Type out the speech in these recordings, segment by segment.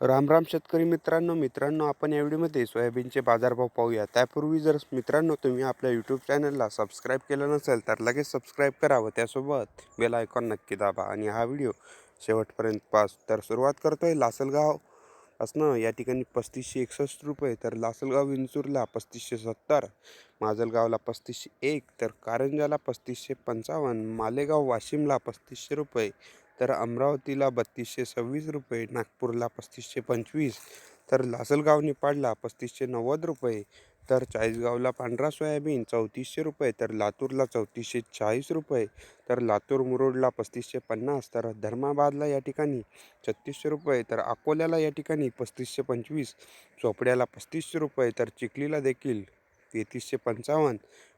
राम राम शेतकरी मित्रांनो मित्रांनो आपण या व्हिडिओमध्ये सोयाबीनचे बाजारभाव पाहूया. त्यापूर्वी जर मित्रांनो तुम्ही आपल्या यूट्यूब चॅनलला सबस्क्राईब केलं नसेल तर लगेच सबस्क्राईब करा व त्यासोबत बेल आयकॉन नक्की दाबा. आणि हा व्हिडिओ शेवटपर्यंत पास तर सुरुवात करतोय लासलगाव असणं या ठिकाणी पस्तीसशे एकसष्ट रुपये तर लासलगाव विंचूरला पस्तीसशे सत्तर माजलगावला पस्तीसशे एक तर कारंजाला पस्तीसशे पंचावन्न मालेगाव वाशिमला पस्तीसशे रुपये तर अमरावतीला बत्तीसशे सव्वीस रुपये नागपूरला पस्तीसशे पंचवीस तर लासलगाव निपाडला पस्तीसशे नव्वद रुपये तर चाळीसगावला पांढरा सोयाबीन चौतीसशे रुपये तर लातूरला चौतीसशे चाळीस रुपये तर लातूर मुरुडला पस्तीसशे पन्नास तर धर्माबादला या ठिकाणी छत्तीसशे रुपये तर अकोल्याला या ठिकाणी पस्तीसशे पंचवीस चोपड्याला पस्तीसशे रुपये तर चिखलीला देखील तेहतीसशे पंचावन्न.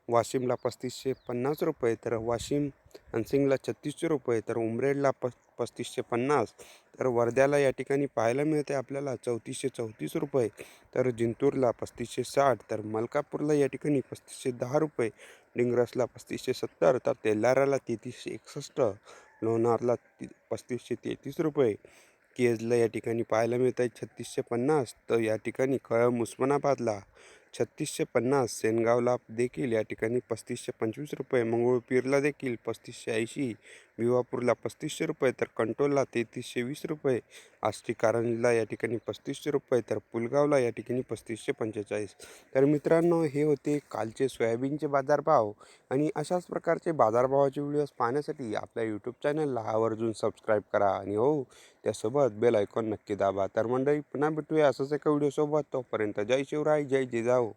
वाशिमला पस्तीसशे पन्नास रुपये तर वाशिम हनसिंगला छत्तीसशे रुपये तर उमरेडला प पस्तीसशे पन्नास. तर वर्ध्याला या ठिकाणी पाहायला मिळते आपल्याला चौतीसशे चौतीस रुपये तर जिंतूरला पस्तीसशे साठ तर मलकापूरला या ठिकाणी पस्तीसशे दहा रुपये डिंग्रसला पस्तीसशे सत्तर तर तेलाराला तेहतीसशे एकसष्ट लोणारला ती पस्तीसशे तेहतीस रुपये. केजला या ठिकाणी पाहायला मिळत आहे छत्तीसशे पन्नास तर या ठिकाणी कळम उस्मानाबादला छत्तीसशे पन्नास सेनगावला देखील या ठिकाणी पस्तीसशे पंचवीस रुपये मंगळूरपीरला देखील पस्तीसशे ऐंशी विवापूरला पस्तीसशे रुपये तर कंटोलला तेहतीसशे वीस रुपये. आष्टी कारंजला या ठिकाणी पस्तीसशे रुपये तर पुलगावला या ठिकाणी पस्तीसशे पंचेचाळीस. तर मित्रांनो हे होते कालचे सोयाबीनचे बाजारभाव आणि अशाच प्रकारचे बाजारभावाचे व्हिडिओज पाहण्यासाठी आपल्या यूट्यूब चॅनलला आवर्जून सबस्क्राईब करा आणि हो त्यासोबत बेल आयकॉन नक्की दाबा. तर मंडळी पुन्हा भेटूया असंच एका व्हिडिओसोबत तोपर्यंत जय शिवराय जय जिजाऊ.